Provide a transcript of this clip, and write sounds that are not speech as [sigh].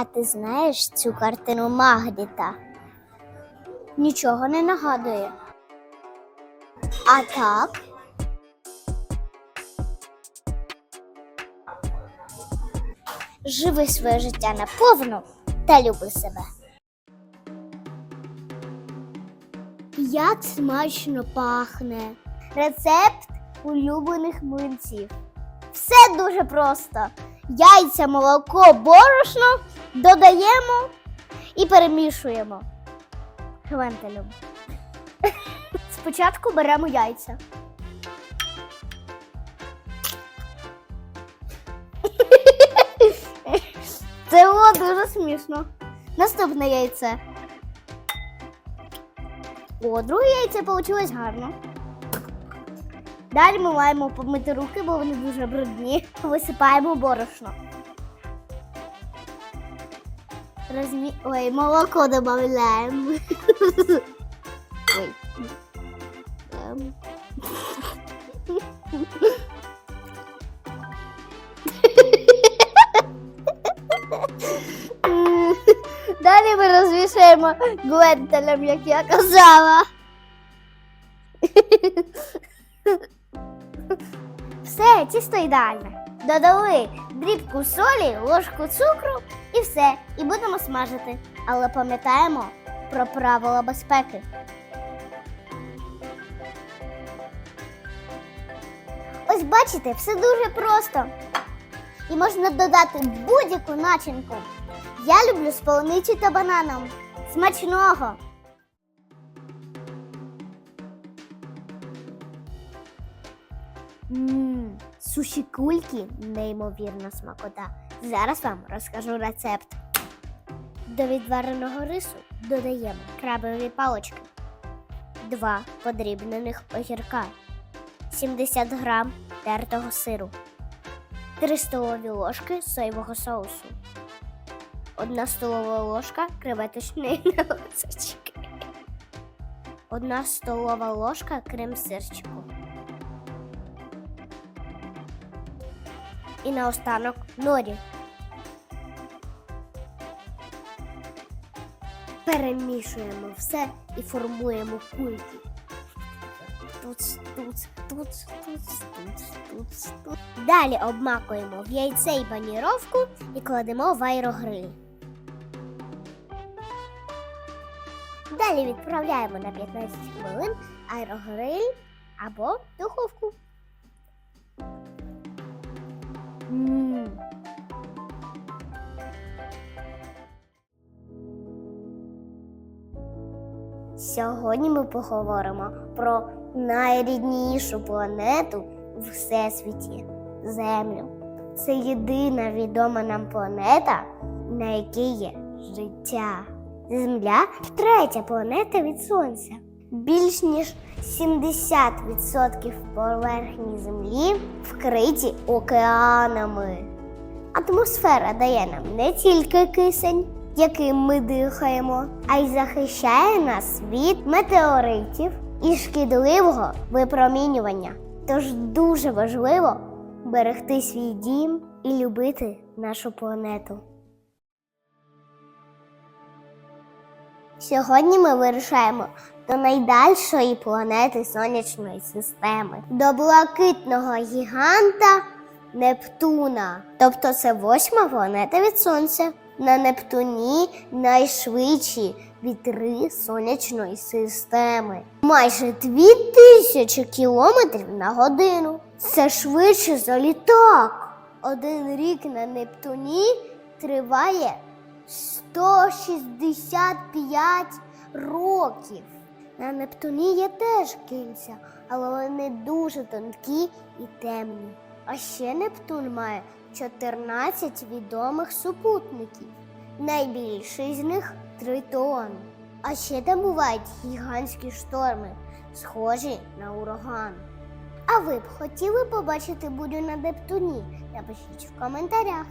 А ти знаєш цю картину Магдіта? Нічого не нагадує. А так. Живи своє життя наповну та люби себе. Як смачно пахне. Рецепт улюблених млинців. Все дуже просто. Яйця, молоко, борошно додаємо і перемішуємо. Гвентелем. [laughs] Спочатку беремо яйця. [laughs] Це було дуже смішно. Наступне яйце. О, друге яйце вийшло гарно. Далі ми маємо помити руки, бо вони дуже брудні. Висипаємо борошно. Розмі... Ой, молоко додаємо. Ем. Далі ми розвішуємо гвентелем, як я казала. Все, тісто ідеальне. Додали дрібку солі, ложку цукру і все. І будемо смажити. Але пам'ятаємо про правила безпеки. Ось бачите, все дуже просто. І можна додати будь-яку начинку. Я люблю з полуницею та бананом. Смачного! Ммм, суші кульки неймовірна смакота. Зараз вам розкажу рецепт. До відвареного рису додаємо крабові палочки, 2 подрібнених огірка, 70 грам тертого сиру, 3 столові ложки соєвого соусу, 1 столова ложка креветочної [laughs] налисочки, 1 столова ложка крем-сирчику. І наостанок норі. Перемішуємо все і формуємо кульки. Тут, тут, тут, тут, тут, тут, тут. Далі обмакуємо в яйце і паніровку і кладемо в аерогриль. Далі відправляємо на 15 хвилин аерогриль або духовку. Сьогодні ми поговоримо про найріднішу планету в всесвіті Землю. Це єдина відома нам планета, на якій є життя. Земля третя планета від Сонця. Більш ніж 70% поверхні Землі вкриті океанами. Атмосфера дає нам не тільки кисень, яким ми дихаємо, а й захищає нас від метеоритів і шкідливого випромінювання. Тож дуже важливо берегти свій дім і любити нашу планету. Сьогодні ми вирушаємо до найдальшої планети сонячної системи, до блакитного гіганта Нептуна. Тобто це восьма планета від Сонця. На Нептуні найшвидші вітри сонячної системи. Майже дві тисячі кілометрів на годину. Це швидше за літак. Один рік на Нептуні триває 165 років. На Нептуні є теж кільця, але вони дуже тонкі і темні. А ще Нептун має 14 відомих супутників. Найбільший з них Тритон. А ще там бувають гігантські шторми, схожі на ураган. А ви б хотіли побачити бурю на Нептуні? Напишіть в коментарях.